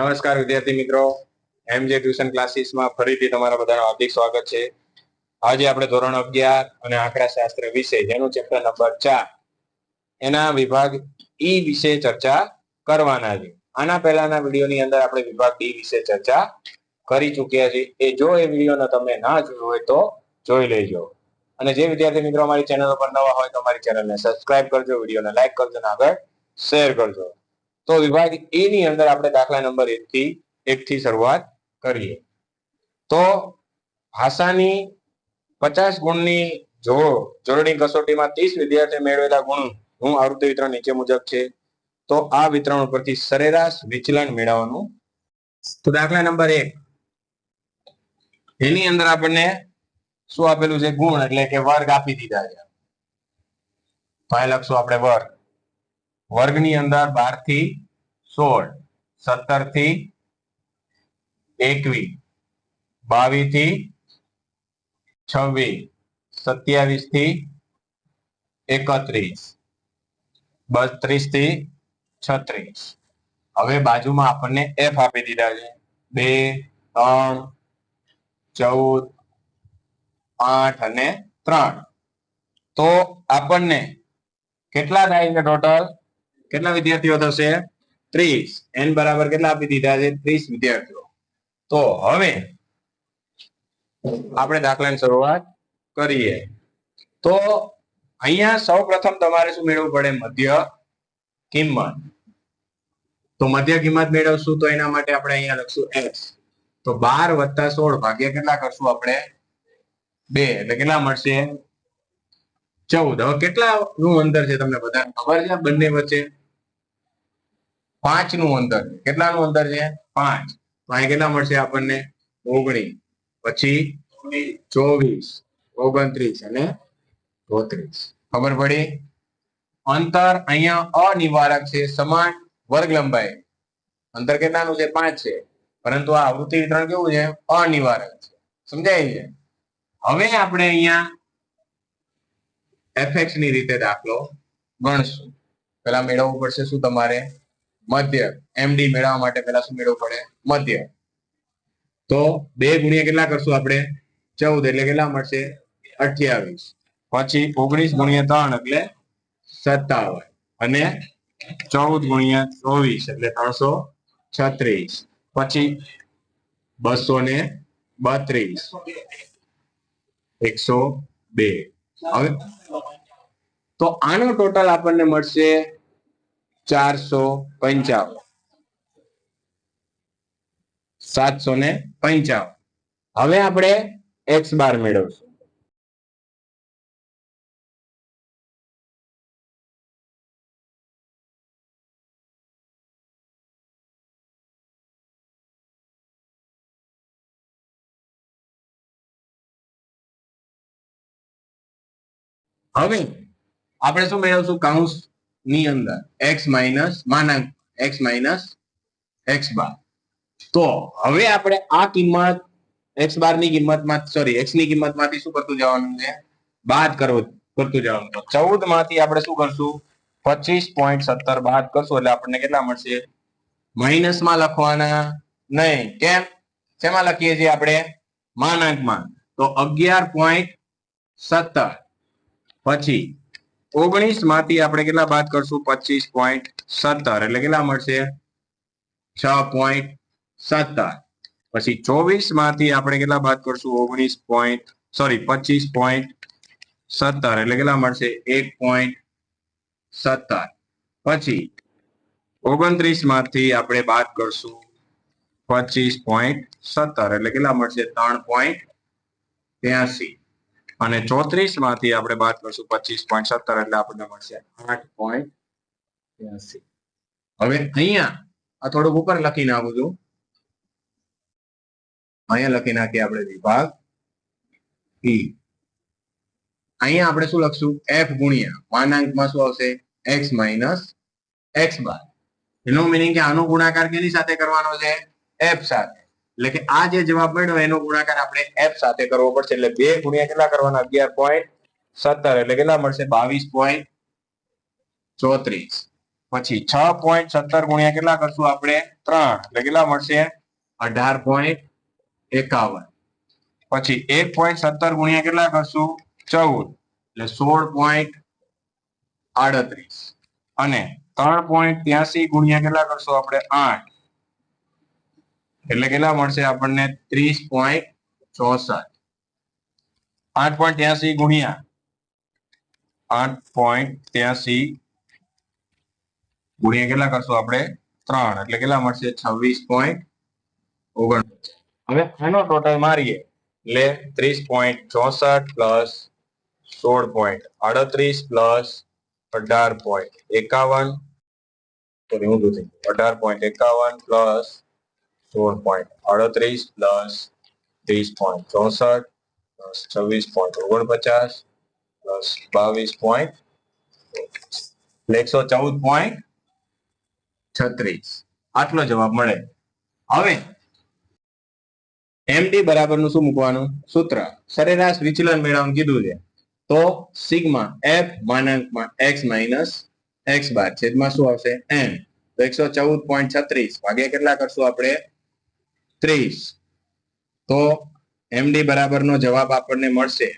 નમસ્કાર વિદ્યાર્થી મિત્રો. એમ જે ટ્યુશન ક્લાસીસમાં ફરીથી તમારા બધાનું હાર્દિક સ્વાગત છે. આજે આપણે ધોરણ અગિયાર અને આંકડા શાસ્ત્ર વિશે, જેનું ચેપ્ટર નંબર ચાર, એના વિભાગ ઈ વિશે ચર્ચા કરવાના છે. આના પહેલાના વિડીયોની અંદર આપણે વિભાગ ડી વિશે ચર્ચા કરી ચૂક્યા છીએ. એ જો એ વિડીયોને તમે ના જોયો હોય તો જોઈ લેજો. અને જે વિદ્યાર્થી મિત્રો અમારી ચેનલ પર નવા હોય તો અમારી ચેનલને સબસ્ક્રાઇબ કરજો, વિડીયોને લાઈક કરજો અને આગળ શેર કરજો. તો વિભાગ એ ની અંદર આપણે દાખલા નંબર એક થી એક થી શરૂઆત કરીએ. તો ભાષાની પચાસ ગુણની જો જોડણી કસોટીમાં ત્રીસ વિદ્યાર્થી મેળવેલા ગુણ હું આવૃત્તિ વિતરણ નીચે મુજબ છે, તો આ વિતરણ ઉપરથી સરેરાશ વિચલન મેળવવાનું. તો દાખલા નંબર એક. એની અંદર આપણને શું આપેલું છે? ગુણ એટલે કે વર્ગ આપી દીધા છે. ભાઈ લખશું આપણે વર્ગ. વર્ગની અંદર બારથી સોળ, સત્તરથી એકવીસ, બાવીસથી છવ્વીસ, સત્યાવીસથી એકત્રીસ, બત્રીસથી છત્રીસ. હવે બાજુમાં આપણને એફ આપી દીધા છે. બે, ત્રણ, ચૌદ, આઠ અને ત્રણ. તો આપણને કેટલા થાય છે ટોટલ કેટલા વિદ્યાર્થીઓ થશે? ત્રીસ. એન બરાબર કેટલા આપી દીધા છે? ત્રીસ વિદ્યાર્થીઓ. તો હવે આપણે દાખલાની શરૂઆત કરીએ. તો અહીંયા સૌ પ્રથમ તમારે શું મેળવવું પડે? મધ્ય કિંમત. તો મધ્ય કિંમત મેળવશું તો એના માટે આપણે અહીંયા લખશું એક્સ તો બાર વત્તા સોળ ભાગ્યા કેટલા કરશું આપણે? બે. એટલે કેટલા મળશે? ચૌદ. હવે કેટલા નું અંતર છે? તમને બધા ખબર છે? બંને વચ્ચે. પાંચનું અંતર કેટલાનું અંતર છે? પાંચ. તો અહીં કેટલા મળશે આપણને? ઓગણીસ. પછી ચોવીસ, ઓગણત્રીસ અને ચોત્રીસ. ખબર પડી? અંતર અહીંયા અનિવારક છે. સમાન વર્ગ લંબાઈ અંતર કેટલાનું છે? પાંચ છે. પરંતુ આ આવૃત્તિ વિતરણ કેવું છે? અનિવારક છે. સમજાય છે? હવે આપણે અહીંયા એફએક્સની રીતે દાખલો ગણશું. પેલા મેળવવું પડશે શું તમારે? મધ્ય. એમડી મેળવવા માટે પેલા શું મેળવવું પડે? મધ્ય. તો બે ગુણ્યા કેટલા કરશું આપણે? ચૌદ. એટલે કેટલા મળશે? અઠ્યાવીસ. પછી ઓગણીસ ગુણ્યા ત્રણ એટલે સત્તાવન. અને ચૌદ ગુણ્યા ચોવીસ એટલે ત્રણસો છત્રીસ. પછી બસો ને બત્રીસ. એકસો બે. હવે તો આનો ટોટલ આપણને મળશે ચારસો પંચાવન. સાતસો ને પંચાવન. હવે આપણે એક્સ બાર મેળવશું. હવે આપણે શું મેળવશું? કાઉન્સ ની અંદર એક્સ માઇનસ માનાંક એક્સ માઇનસ એક્સ બાર તો હવે આપણે આ કિંમત એક્સ બારની કિંમતમાં સોરી એક્સની કિંમતમાંથી શું કરતું જવાનું છે? બાદ કરવું, કરતું જવાનું. તો ચૌદમાંથી આપણે શું કરશું? પચીસ પોઈન્ટ સત્તર બાદ કરશું, એટલે આપણને કેટલા મળશે? માઇનસમાં લખવાના નહીં. કેમ? શેમાં લખીએ છીએ આપણે? માનાંકમાં. તો અગિયાર પોઈન્ટ સત્તર. પછી ઓગણીસમાંથી આપણે કેટલા બાદ કરશું? પચીસ પોઈન્ટ સત્તર. એટલે કેટલા મળશે? છ પોઈન્ટ સત્તર. પછી ચોવીસમાંથી આપણે કેટલા બાદ કરશું? ઓગણીસ પોઈન્ટ સોરી પચીસ પોઈન્ટ સત્તર. એટલે કેટલા મળશે? એક પોઈન્ટ સત્તર. પછી ઓગણત્રીસમાંથી આપણે બાદ કરશું? પચીસ પોઈન્ટ સત્તર. એટલે કેટલા મળશે? ત્રણ પોઈન્ટ ત્યાસી. અને ચોત્રીસમાંથી આપણે બાદ કરશું પચીસ પોઈન્ટ સત્તર એટલે આપણને મળશે આઠ પોઈન્ટ હવે અહીંયા, આ થોડુંક ઉપર લખી નાખું છું. અહીંયા લખી નાખીએ આપણે વિભાગ ઈ અહીંયા આપણે શું લખશું? એફ ગુણ્યા માનાંકમાં શું આવશે? એક્સ માઇનસ એક્સ બાર એનો મિનિંગ કે આનો ગુણાકાર કેની સાથે કરવાનો છે? એફ સાથે. એટલે કે આ જે જવાબ મળ્યો એનો ગુણાકાર આપણે એફ સાથે કરવો પડશે. એટલે બે ગુણ્યા કેટલા કરવાના? અગિયાર પોઈન્ટ સત્તર. એટલે કેટલા મળશે? બાવીસ પોઈન્ટ ચોત્રીસ. પછી છ પોઈન્ટ સત્તર ગુણ્યા કેટલા કરશું આપણે? ત્રણ. એટલે કેટલા મળશે? અઢાર પોઈન્ટ એકાવન. પછી એક પોઈન્ટ સત્તર ગુણ્યા કેટલા કરશું? ચૌદ. એટલે સોળ પોઈન્ટ આડત્રીસ. અને ત્રણ પોઈન્ટ ત્યાસી ગુણ્યા કેટલા કરશું આપણે? આઠ. એટલે કેટલા મળશે આપણને? ત્રીસ પોઈન્ટ ચોસઠ. આઠ પોઈન્ટ ત્યાસી ગુણ્યા. આઠ પોઈન્ટ ત્યાસી ગુણ્યા કેટલા કરશું આપણે? ત્રણ. એટલે કેટલા મળશે? છવ્વીસ પોઈન્ટ ઓગણપચાસ. હવે એનો ટોટલ મારીએ. એટલે ત્રીસ પોઈન્ટ ચોસઠ પ્લસ સોળ પોઈન્ટ. આડત્રીસ પ્લસ અઢાર પોઈન્ટ. એકાવન. સોરી ઊંધું થઈ અઢાર પોઈન્ટ એકાવન પ્લસ સોળ પોઈન્ટ અડત્રીસ પ્લસ ત્રીસ પોઈન્ટ ચોસઠ પ્લસ છવ્વીસ પોઈન્ટ ઓગણપચાસ પ્લસ બાવીસ પોઈન્ટ એકસો ચૌદ પોઈન્ટ છત્રીસ. આટલો જવાબ મળે. હવે એમડી બરાબરનું શું મૂકવાનું? સૂત્ર. સરેરાશ વિચલન મેળવવાનું કીધું છે. તો સિગ્મા એફ માનાંકમાં એક્સ માઇનસ એક્સ બાર છેદમાં શું આવશે? એમ તો એકસો ચૌદ પોઈન્ટ છત્રીસ. ભાગ્યા કેટલા કરશું આપણે? ત્રીસ. તો એમડી બરાબર નો જવાબ આપણને મળશે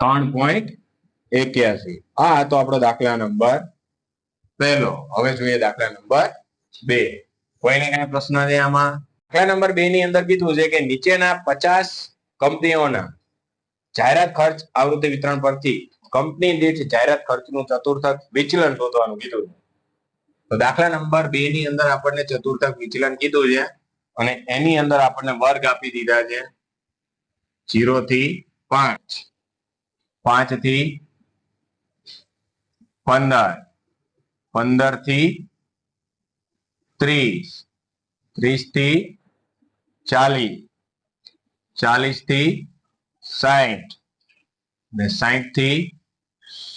ત્રણ પોઈન્ટ એક્યાસી. આ હતો આપણો દાખલા નંબર પહેલો. હવે જોઈએ દાખલા નંબર બે. કોઈને કઈ પ્રશ્ન છે આમાં? દાખલા નંબર બે ની અંદર કીધું છે કે નીચેના પચાસ કંપનીઓના જાહેરાત ખર્ચ આવૃત્તિ વિતરણ પરથી કંપની દીઠ જાહેરાત ખર્ચનું ચતુર્થક વિચલન શોધવાનું કીધું છે. તો દાખલા નંબર બે ની અંદર આપણને ચતુર્થક વિચલન કીધું છે અને એની અંદર આપણને વર્ગ આપી દીધા છે. જીરો થી પાંચ. પાંચથી પંદર. પંદરથી ત્રીસ. ત્રીસથી ચાલીસ. ચાલીસથી સાઠ ને સાઠથી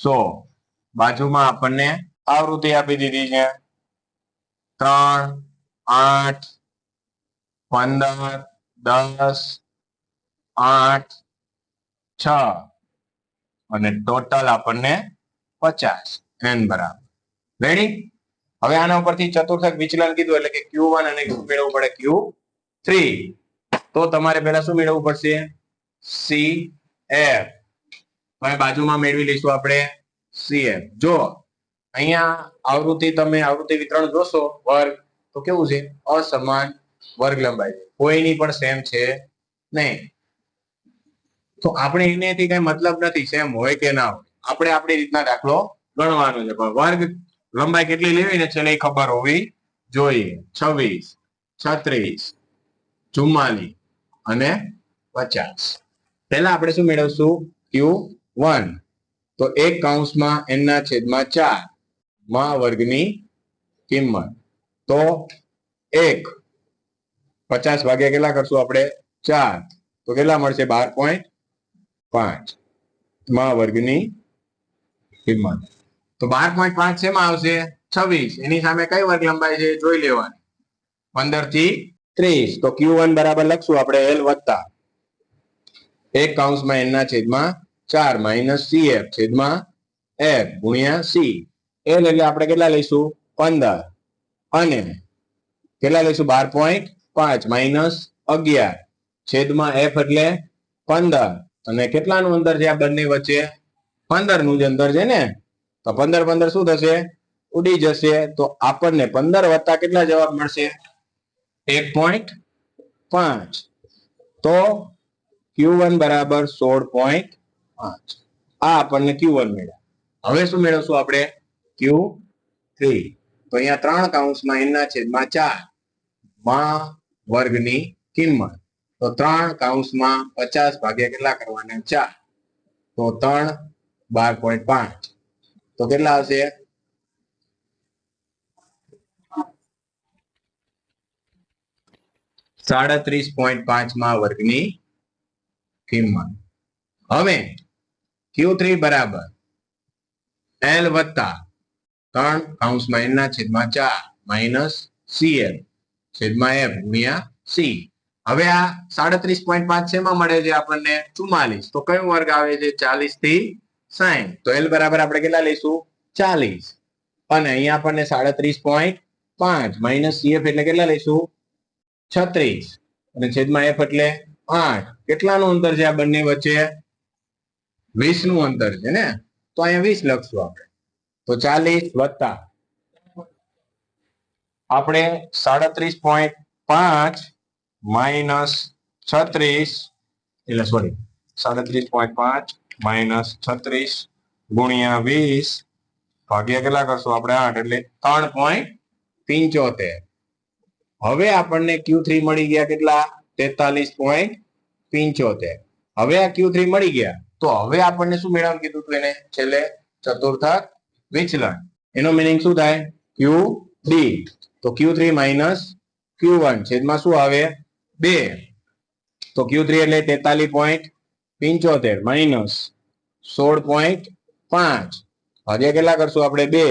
સો. બાજુમાં આપણને આવૃત્તિ આપી દીધી છે. ત્રણ, આઠ, પંદર, દસ, આઠ, છ. અને ટોટલ આપણને પચાસ. એન બરાબર. રેડી હવે આના ઉપરથી ચતુર્થક વિચલન કીધું એટલે કે ક્યુ વન અને ક્યુ મેળવવું પડે ક્યુ થ્રી તો તમારે પહેલા શું મેળવવું પડશે? સી એફ હવે બાજુમાં મેળવી લઈશું આપણે સી એફ જો અહીંયા આવૃત્તિ તમે આવૃત્તિ વિતરણ જોશો, વર્ગ, તો કેવું છે? અસમાન વર્ગ લંબાઈ છે. કોઈની પણ સેમ છે નહીં. તો આપણે એનેથી કઈ મતલબ નથી, સેમ હોય કે ના હોય. આપણે આપણી રીતના દાખલો ગણવાનો છે. પણ વર્ગ લંબાઈ કેટલી લેવી ને છેલ્લે ખબર હોવી જોઈએ. છવ્વીસ, છત્રીસ, ચુમ્માલીસ અને પચાસ. પહેલા આપણે શું મેળવશું? Q one. તો એક કૌંસમાં એમના છેદમાં ચાર. માં વર્ગની કિંમત. તો એક, પચાસ ભાગ્યા કેટલા કરશું આપણે? ચાર. તો કેટલા મળશે? બાર પોઈન્ટ પાંચ. માં વર્ગની કિંમત. તો બાર પોઈન્ટ પાંચ શેમાં આવશે? છવ્વીસ. એની સામે કઈ વર્ગ લંબાઈ છે? જોઈ લેવાની. પંદરથી ત્રીસ. તો ક્યુ વન બરાબર લખશું આપણે એલ વત્તા એક કાઉન્સમાં એનના છેદમાં ચાર માઇનસ સી એફ. છેદમાં એફ ગુણ્યા સી. એલ એટલે આપણે કેટલા લઈશું? પંદર. અને કેટલા લઈશું? બાર પોઈન્ટ પાંચ માઇનસ અગિયાર. છેદમાં એફ એટલે પંદર. અને કેટલાનું અંતર છે આ બંને વચ્ચે? પંદરનું જ અંતર છે ને? તો પંદર પંદર શું થશે? ઉડી જશે. તો આપણને પંદર વત્તા કેટલા જવાબ મળશે? એક પોઈન્ટ પાંચ. તો ક્યુ વન બરાબર સોળ પોઈન્ટ પાંચ. આ આપણને ક્યુ વન મળ્યા. હવે શું મેળવશું આપણે? ક્યુ થ્રી તો અહીંયા ત્રણ કાઉન્સમાં એના છેદમાં ચારમાં, વર્ગની કિંમત. તો ત્રણ કાઉન્સમાં પચાસ ભાગ્યા કેટલા કરવાના? ચાર. તો ત્રણ, બાર પોઈન્ટ પાંચ. તો કેટલા આવશે? સાડત્રીસ પોઈન્ટ પાંચમાં વર્ગની કિંમત. હવે ક્યુ થ્રી બરાબર. એલ વત્તા ત્રણ કાઉન્સમાં એન ના છેદમાં ચાર માઇનસ સી એલ છેદમાં એફ, ગુણ્યા સી. હવે આ સાડત્રીસ પોઈન્ટ પાંચ શેમાં મળે છે આપણને? ચુમ્માલીસ. તો કયો વર્ગ આવે છે? ચાલીસથી સાઈઠ. તો એલ બરાબર આપણે કેટલા લઈશું? ચાલીસ. અને અહીંયા આપણને સાડત્રીસ પોઈન્ટ પાંચ માઇનસ સીએફ એટલે કેટલા લઈશું? છત્રીસ. અને છેદમાં એફ એટલે આઠ. કેટલાનું અંતર છે આ બંને વચ્ચે? વીસનું અંતર છે ને? તો અહીંયા વીસ લખશું આપણે. તો ચાલીસ વત્તા. આપણે સાડત્રીસ પોઈન્ટ પાંચ માઇનસ છત્રીસ, એટલે સોરી સાડત્રીસ પોઈન્ટ પાંચ માઇનસ છત્રીસ ગુણ્યા વીસ ભાગ્યા કેટલા કરશું આપણે આઠ, એટલે ત્રણ પોઈન્ટ પિંચોતેર. હવે આપણને ક્યુ થ્રી મળી ગયા કેટલા? તેતાલીસ પોઈન્ટ પિંચોતેર. હવે આ ક્યુ થ્રી મળી ગયા. તો હવે આપણને શું મેળવવાનું કીધું હતું એને? છેલ્લે ચતુર્થક વિચલન એનો મિનિંગ શું થાય? ક્યુ ડી તો Q three minus Q one છેદમાં શું આવે? બે. તો ક્યુ થ્રી એટલે તેતાલીસ પોઈન્ટ પિંચોતેર માઇનસ સોળ પોઈન્ટ પાંચ. ભાગ્યા કેટલા કરશું આપણે? બે.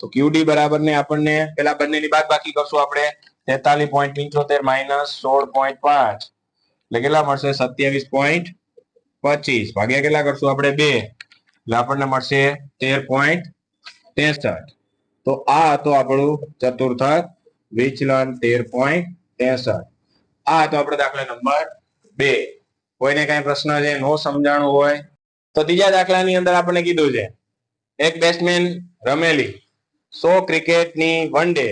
તો ક્યુડી બરાબર ને આપણને પેલા બંનેની બાદ બાકી કરશું આપણે. તેતાલીસ પોઈન્ટ પંચોતેર માઇનસ સોળ પોઈન્ટ પાંચ. એટલે કેટલા મળશે? સત્યાવીસ પોઈન્ટ પચીસ. ભાગ્યા કેટલા કરશું આપણે? બે. એટલે આપણને મળશે તેર પોઈન્ટ ત્રેસઠ. તો આ હતો આપણું ચતુર્થક વિચલન તેર પોઈન્ટ ત્રેસઠ. આ હતો આપણો દાખલા નંબર બે. કોઈને કઈ પ્રશ્ન છે, નો સમજાણું હોય, તો ત્રીજા દાખલાની અંદર આપણને કીધું છે, એક બેટ્સમેન રમેલી સો ક્રિકેટની વન ડે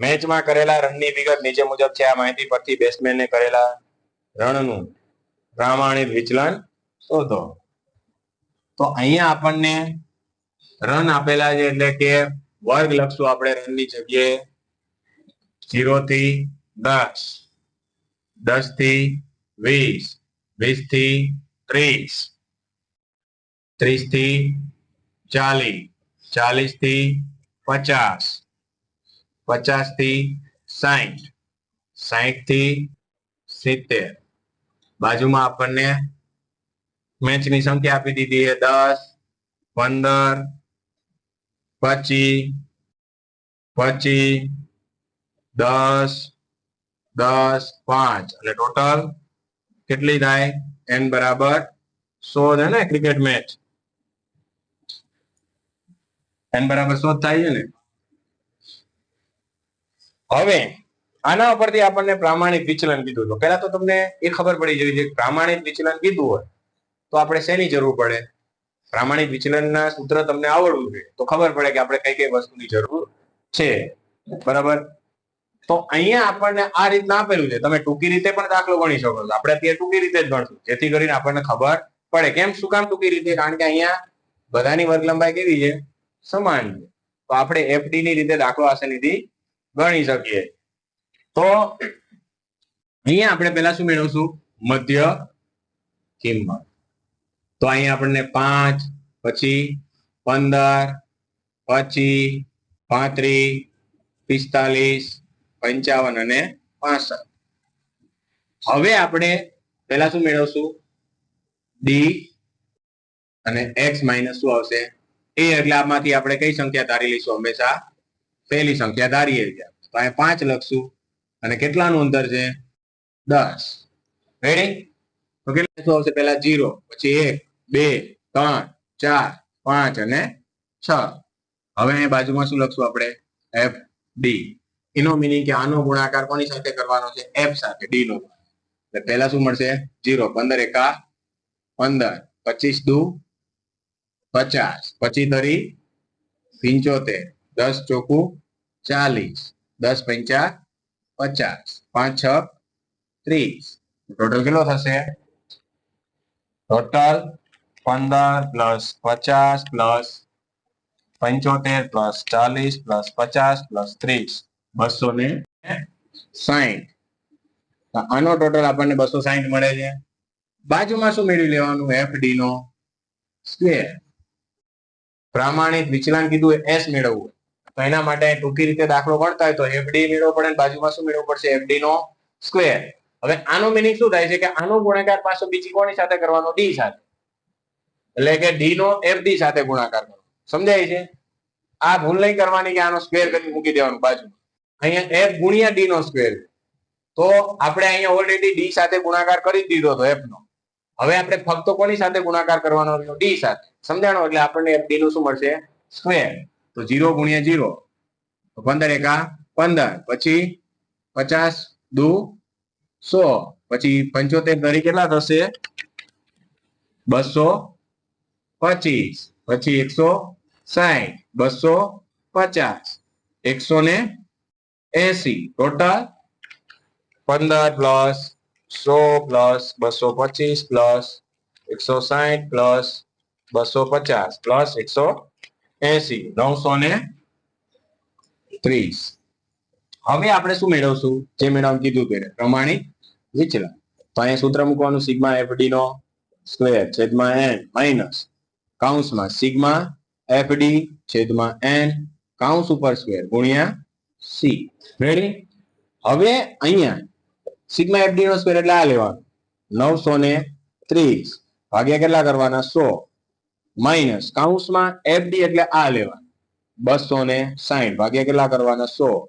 મેચમાં કરેલા રનની વિગત નીચે મુજબ છે, આ માહિતી પરથી બેટ્સમેને કરેલા રનનું પ્રામાણિક વિચલન શોધો. તો અહીંયા આપણને રન આપેલા છે એટલે કે વર્ગ લખશું આપણે રનની જગ્યાએ. જીરો થી દસ. દસથી વીસ. વીસથી ત્રીસ. ત્રીસથી ચાલીસ. ચાલીસથી પચાસ. પચાસથી સાહીઠ સાહીઠથી સિત્તેર. બાજુમાં આપણને મેચની સંખ્યા આપી દીધી છે દસ, પંદર પચી પચી, દસ દસ, પાંચ. એટલે ટોટલ કેટલી થાય? એન બરાબર સો છે ને? ક્રિકેટ મેચ એન બરાબર સો થાય છે ને? હવે, આના ઉપરથી આપણને પ્રામાણિક વિચલન કીધું તો પહેલા તો તમને એ ખબર પડી જોઈએ છે પ્રામાણિક વિચલન કીધું હોય, તો આપણે શેની જરૂર પડે? પ્રામાણિક વિચલનના સૂત્ર તમને આવડવું જોઈએ. તો ખબર પડે કે આપણે કઈ કઈ વસ્તુની જરૂર છે. બરાબર? તો અહીંયા આપણને આ રીતના આપેલું છે. તમે ટૂંકી રીતે પણ દાખલો ગણી શકો છો. આપણે અત્યારે ટૂંકી રીતે જ ગણશું. જેથી કરીને આપણને ખબર પડે. કેમ? શું કામ ટૂંકી રીતે? કારણ કે અહીંયા બધાની વર્ગ લંબાઈ કેવી છે? સમાન છે. તો આપણે એફડી ની રીતે દાખલો આસાનીથી ગણી શકીએ. તો અહીંયા આપણે પેલા શું મેળવશું? મધ્ય કિંમત. તો અહીંયા આપણને પાંચ, પછી પંદર, પછી પાંત્રીસ, પિસ્તાલીસ, પંચાવન અને પાસઠ. હવે આપણે પેલા શું મેળવશું? ડી અને એક્સ માઇનસ શું આવશે? એ એટલે આમાંથી આપણે કઈ સંખ્યા ધારી લઈશું હંમેશા? પહેલી સંખ્યા ધારીએ તો અહીંયા પાંચ લખશું. અને કેટલાનું અંતર છે? દસ. રેડી તો કેટલા શું આવશે? પહેલા જીરો, પછી એક, બે, ત્રણ, ચાર, પાંચ અને છ. હવે એ બાજુમાં શું લખશું આપણે? એફ ડી એનો મિનિંગ કે આનો ગુણાકાર કોની સાથે કરવાનો છે? એફ સાથે ડી નો. એટલે પહેલા શું મળશે? જીરો. પંદર એકા પંદર. પચીસ દુ પચાસ. પછી તરી પિંચોતેર. દસ ચોખ્ખું ચાલીસ. દસ પંચા પચાસ. પાંચ છ ત્રીસ. ટોટલ કેટલો થશે? ટોટલ પંદર પ્લસ પચાસ પ્લસ પંચોતેર પ્લસ ચાલીસ પ્લસ પચાસ પ્લસ ત્રીસ. બસો ને સાહીઠ તો આનો ટોટલ આપણને બસો સાહીઠ મળે છે. બાજુમાં શું મેળવી લેવાનું? એફ ડી નો સ્ક્વેર પ્રામાણિક વિચલન કીધું એસ મેળવવું. તો એના માટે ટૂંકી રીતે દાખલો ગણતા હોય તો એફડી મેળવવો પડે બાજુમાં શું મેળવવું પડશે? એફડી નો સ્ક્વેર હવે આનો મિનિંગ શું થાય છે કે આનો ગુણાકાર પાછો બીજી કોની સાથે કરવાનો? ડી સાથે. એટલે કે ડી નો એફ ડી સાથે ગુણાકાર કરવાનો. સમજાય છે? આ ભૂલ નહીં કરવાની કે આનો સ્ક્વેર કરી મૂકી દેવાનું બાજુ અહીંયા એફ ગુણ્યા ડી નો સ્ક્વેર તો આપણે અહીંયા ઓલરેડી ડી સાથે ગુણાકાર કરી દીધો હતો એફ નો. હવે આપણે ફક્ત કોની સાથે ગુણાકાર કરવાનો રહ્યો? ડી સાથે. સમજાણો? એટલે આપણને એફ ડી નું શું મળશે? સ્ક્વેર તો જીરો ગુણ્યા જીરો પંદર એકા પંદર. પછી પચાસ દુ સો. પછી પંચોતેર તરી કેટલા થશે? બસો પચીસ. પછી એકસો સાઠ બસો પચાસ. એકસો ને એસી. ટોટલ પંદર પ્લસ સો પ્લસ બસો પચીસ પ્લસ એકસો સાઠ પ્લસ બસો પચાસ પ્લસ એકસો એસી. નવસો ને ત્રીસ. હવે આપણે શું મેળવશું? જે મેડમ કીધું તે પ્રમાણિત વિચલન તો અહીંયા સૂત્ર મૂકવાનું સિગ્મા એફડી નો સ્ક્વેર છેદમાં એન માઇનસ કાઉન્સમાં સિગ્મા એફડી છેદમાં એન કાઉન્સ ઉપર સ્ક્વેર ગુણ્યા સી રેડી હવે અહીંયા સિગ્મા એફડી નો સ્ક્વેર એટલે આ લેવાનો. નવસો ને ત્રીસ. ભાગ્યા કેટલા કરવાના? સો. માઇનસ કાઉન્સમાં એફડી એટલે આ લેવાનું. બસો ને સાહીઠ ભાગ્યા કેટલા કરવાના? સો.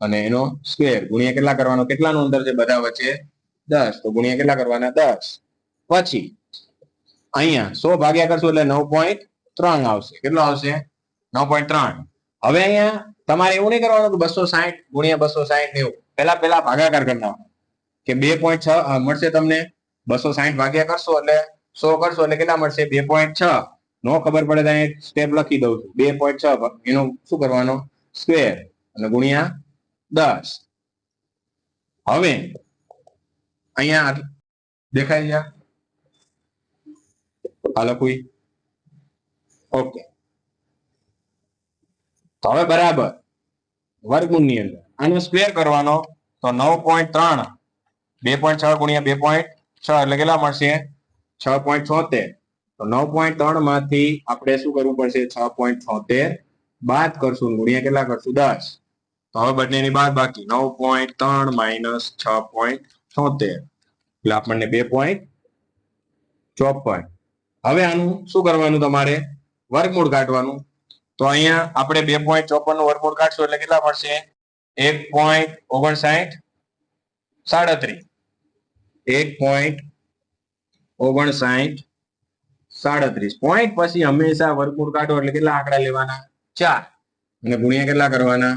અને એનો સ્ક્વેર ગુણ્યા કેટલા કરવાનો? કેટલાનું અંતર છે? બધા વચ્ચે દસ, તો ગુણ્યા કેટલા કરવાના? દસ. પછી અહીંયા સો ભાગ્યા કરશું એટલે નવ પોઈન્ટ ત્રણ આવશે. કેટલો આવશે? નવ પોઈન્ટ ત્રણ. હવે અહીંયા તમારે એવું નહીં કરવાનું બસો સાહીઠ ગુણ્યા બસો સાહીઠ નેવું પેલા પેલા ભાગાકાર કરી કે બે પોઈન્ટ છ મળશે તમને બસો સાહીઠ ભાગ્યા કરશો એટલે સો કરશો એટલે કેટલા મળશે? બે પોઈન્ટ છ. નો ખબર પડે તો અહીંયા સ્ટેપ લખી દઉં છું. બે પોઈન્ટ છ એનો શું કરવાનો? સ્ક્વેર. અને ગુણ્યા દસ. હવે અહીંયા દેખાય છે? આ લખું ઓકે. તો હવે બરાબર. વર્ગમૂળની અંદર. આનો સ્ક્વેર કરવાનો તો નવ પોઈન્ટ ત્રણ, બે પોઈન્ટ છ ગુણ્યા બે પોઈન્ટ છ, એટલે કેટલા મળશે? છ પોઈન્ટ છોતેર. તો નવ પોઈન્ટ ત્રણમાંથી આપણે શું કરવું પડશે? છ પોઈન્ટ છોતેર. બાદ કરશું ગુણ્યા કેટલા કરશું? દસ. તો હવે બંનેની બાદ બાકી નવ પોઈન્ટ ત્રણ માઇનસ છ પોઈન્ટ છોતેર. એટલે આપણને બે પોઈન્ટ ચોપન. હવે આનું શું કરવાનું તમારે? વર્ગમૂળ કાઢવાનું. તો અહીંયા આપણે બે પોઈન્ટ ચોપનનું વર્ગમૂળ કાઢશું એટલે કેટલા મળશે? એક પોઈન્ટ ઓગણસાઠ સાડત્રીસ. એક પોઈન્ટ ઓગણસાઠ સાડત્રીસ. પોઈન્ટ પછી હંમેશા વર્ગમૂળ કાઢો એટલે કેટલા આંકડા લેવાના? ચાર. અને ગુણ્યા કેટલા કરવાના?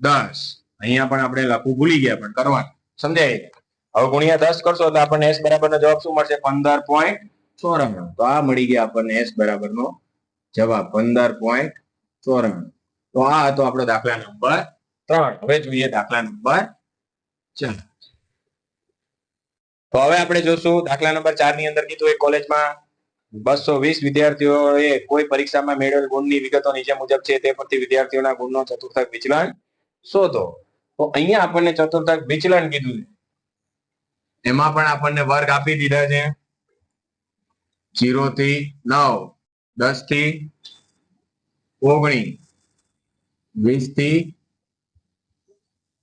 દસ. અહીંયા પણ આપણે લખવું ભૂલી ગયા પણ કરવાનું. સમજાય? હવે ગુણ્યા દસ કરશો તો આપણને એસ બરાબર નો જવાબ શું મળશે? પંદર પોઈન્ટ ચોરાણું. તો આ મળી ગયા આપણને એસ બરાબર નો જવાબ, પંદર પોઈન્ટ ચોરાણું. તો આ હતો આપણો દાખલા નંબર ત્રણ. હવે જોઈએ દાખલા નંબર ચાર. તો હવે આપણે જોશું દાખલા નંબર ચારની અંદર કીધું એક કોલેજમાં બસો વીસ વિદ્યાર્થીઓએ કોઈ પરીક્ષામાં મેળવેલ ગુણની વિગતો નીચે મુજબ છે તે પરથી વિદ્યાર્થીઓના ગુણનો ચતુર્થક વિચલન શોધો. તો અહીંયા આપણને ચતુર્થક વિચલન કીધું એમાં પણ આપણને વર્ગ આપી દીધા છે. જીરો થી નવ દસથી ઓગણીસ વીસથી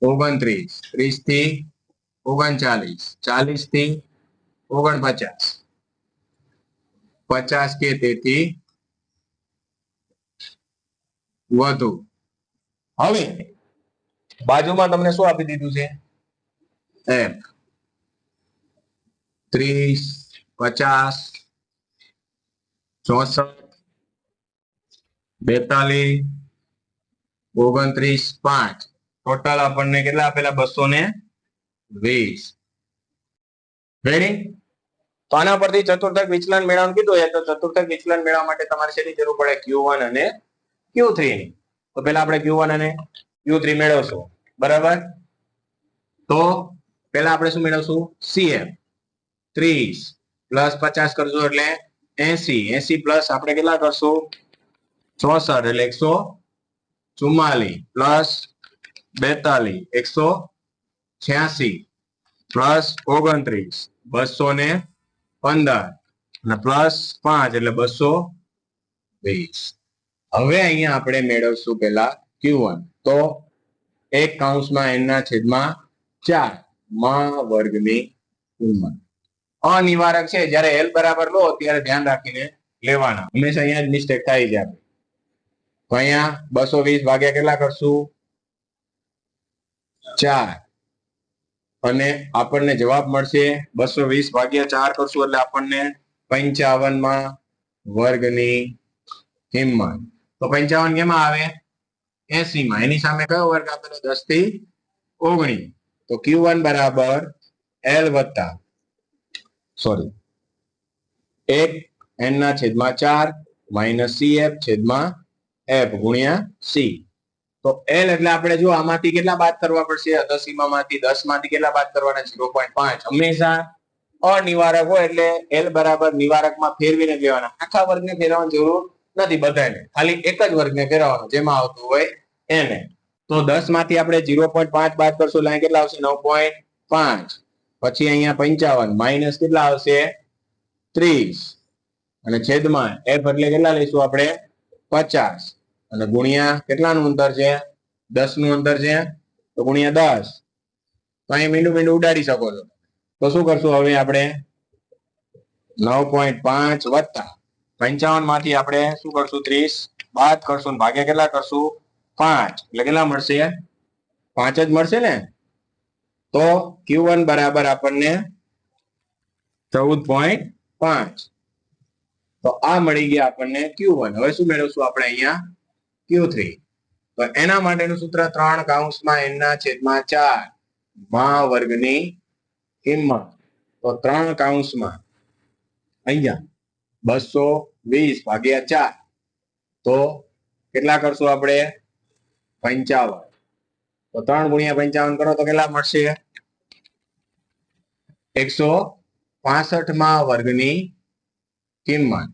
ઓગણત્રીસ ત્રીસથી ઓગણચાલીસ ચાલીસથી ઓગણપચાસ. પચાસ કે તેથી વધુ. હવે, બાજુમાં તમને શું આપી દીધું છે? એક ત્રીસ, પચાસ, ચોસઠ, બેતાલીસ, ઓગણત્રીસ, પાંચ. ટોટલ આપણને કેટલા આપેલા? બસો ને વીસ. રેડી તો આના પરથી ચતુર્થક વિચલન મેળવવાનું કીધું હોય તો ચતુર્થક વિચલન મેળવવા માટે તમારે શેની જરૂર પડે? ક્યુ વન અને ક્યુ થ્રી ની. તો પેલા આપણે ક્યુ વન અને ક્યુ થ્રી મેળવશું. બરાબર? તો પેલા આપણે શું મેળવશું? સીએમ ત્રીસ. પ્લસ પચાસ કરશું એટલે એસી. એસી પ્લસ આપણે કેટલા કરશું? ચોસઠ એટલે એકસો ચુમ્માલીસ. પ્લસ બેતાલીસ, એકસો છ્યાસી. પ્લસ ઓગણત્રીસ, બસો ને પંદર. અને પ્લસ પાંચ એટલે બસો વીસ. હવે અહીંયા આપણે મેળવશું પેલા ક્યુ તો એક કાઉન્સમાં એન છેદમાં ચાર. માં વર્ગની કિંમત. અનિવારક છે. જ્યારે એલ બરાબર લો, ત્યારે ધ્યાન રાખીને લેવાના. હંમેશા અહીંયા જ મિસ્ટેક થાય છે આપણે. તો અહીંયા બસો વીસ ભાગ્યા કેટલા કરશું? ચાર. અને આપણને જવાબ મળશે બસો વીસ ભાગ્યા ચાર કરશું એટલે આપણને પંચાવનમાં વર્ગની કિંમત. તો પંચાવન કેમાં આવે? એસી માં એની સામે કયો વર્ગ આપેલો? દસથી ઓગણીસ. તો ક્યુ વન બરાબર એલ વત્તા સોરી એક એન ના છેદમાં ચાર માઇનસ સી એફ છેદમાં એફ ગુણ્યા સી તો એલ એટલે આપણે જો આમાંથી કેટલા બાદ કરવા પડશે? અધસીમા દસમાંથી કેટલા બાદ કરવાના? ઝીરો પોઈન્ટ પાંચ. હંમેશા અનિવારક હોય એટલે એલ બરાબર નિવારકમાં ફેરવીને લેવાના. આખા વર્ગને ફેરવવાની જરૂર નથી બધાને. ખાલી એક જ વર્ગને ફેરવવાનો, જેમાં આવતું હોય એને તો દસમાંથી આપણે ઝીરો પોઈન્ટ પાંચ બાદ કરશું એટલે કેટલા આવશે? નવ પોઈન્ટ પાંચ. પછી અહીંયા પંચાવન માઇનસ કેટલા આવશે? ત્રીસ. અને છેદમાં એફ એટલે કેટલા લઈશું આપણે? પચાસ. અને ગુણ્યા કેટલાનું અંતર છે? દસનું અંતર છે? તો ગુણ્યા દસ. તો અહીં મીંડું મીંડું ઉડાડી શકો છો. તો શું કરશું હવે આપણે? નવ પોઈન્ટ પાંચ વત્તા. પંચાવનમાંથી આપણે શું કરશું? ત્રીસ. બાદ કરશું ભાગ્યા કેટલા કરશું? પાંચ. એટલે કેટલા મળશે? પાંચ જ મળશે ને? તો ક્યુ વન બરાબર આપણને ચૌદ પોઈન્ટ પાંચ. તો આ મળી ગયા આપણને ક્યુ વન હવે શું મેળવશું આપણે અહીંયા? ક્યુ થ્રી તો એના માટેનું સૂત્ર ત્રણ કાઉન્સમાં n ના છેદમાં ચાર. માં વર્ગની કિંમત. તો ત્રણ કાઉન્સમાં અહીંયા બસો વીસ ભાગ્યા ચાર. તો કેટલા કરશું આપણે? પંચાવન. તો ત્રણ ગુણ્યા પંચાવન કરો તો કેટલા મળશે? એકસો પાસઠમાં વર્ગની કિંમત.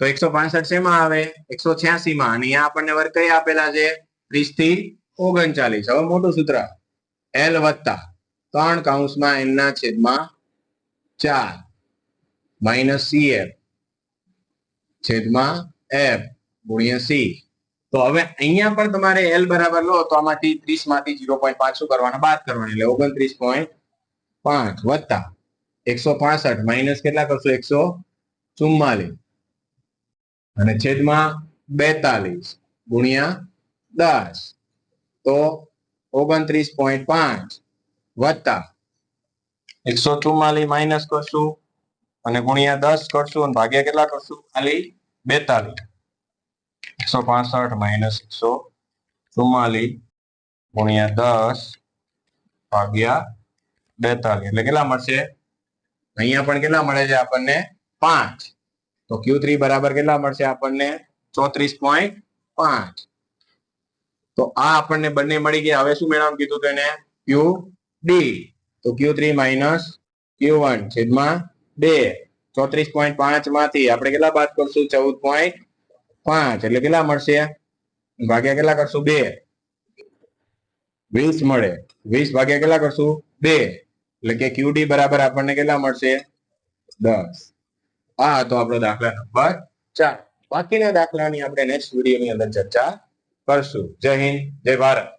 તો એકસો પાસઠ શેમાં આવે? એકસો છ્યાસી માં અને અહીંયા આપણને વર્ગ કઈ આપેલા છે? ત્રીસથી ઓગણચાલીસ. હવે મોટું સૂત્ર. એલ વત્તા ત્રણ કાઉન્સમાં એમના છેદમાં ચાર. Minus C F. છેદમાં એફ ગુણ્યા સી. તો હવે અહીંયા પણ તમારે એલ બરાબર લો, તો આમાંથી ત્રીસમાંથી ઝીરો પોઈન્ટ પાંચ શું કરવાના? બાદ કરવાની. એટલે ઓગણત્રીસ પોઈન્ટ પાંચ વત્તા એકસો પાસઠ માઇનસ કેટલા કરશો? એકસો ચુમ્માલીસ અને છેદમાં બેતાલીસ ગુણ્યા દસ. તો ઓગણત્રીસ પોઈન્ટ પાંચ વત્તા. એકસો ચુમ્માલીસ માઇનસ કરશું અને ગુણ્યા દસ કરશું અને ભાગ્યા કેટલા કરશું? ખાલી બેતાલીસ. એકસો પાસઠ માઇનસ એકસો ચુમ્માલીસ ગુણ્યા દસ ભાગ્યા બેતાલીસ. એટલે કેટલા મળશે? અહીંયા પણ કેટલા મળે છે આપણને પાંચ? તો ક્યુ થ્રી બરાબર કેટલા મળશે આપણને? ચોત્રીસ પોઈન્ટ પાંચ. તો આ આપણને બંને મળી ગયા. હવે શું મેળવવાનું કીધું તેને ક્યુ ડી તો Q three minus Q one છેદમાં બે. ચોત્રીસ પોઈન્ટ પાંચમાંથી આપણે કેટલા બાદ કરશું? ચૌદ પોઈન્ટ પાંચ. એટલે કેટલા મળશે? ભાગ્યા કેટલા કરશું? બે. વીસ મળે. વીસ ભાગ્યા કેટલા કરશું? બે. એટલે કે ક્યુડી બરાબર આપણને કેટલા મળશે? દસ. આ હતો આપણો દાખલા નંબર ચાર. બાકીના દાખલાની આપણે નેક્સ્ટ વિડીયોની અંદર ચર્ચા કરશું. જય હિન્દ, જય ભારત.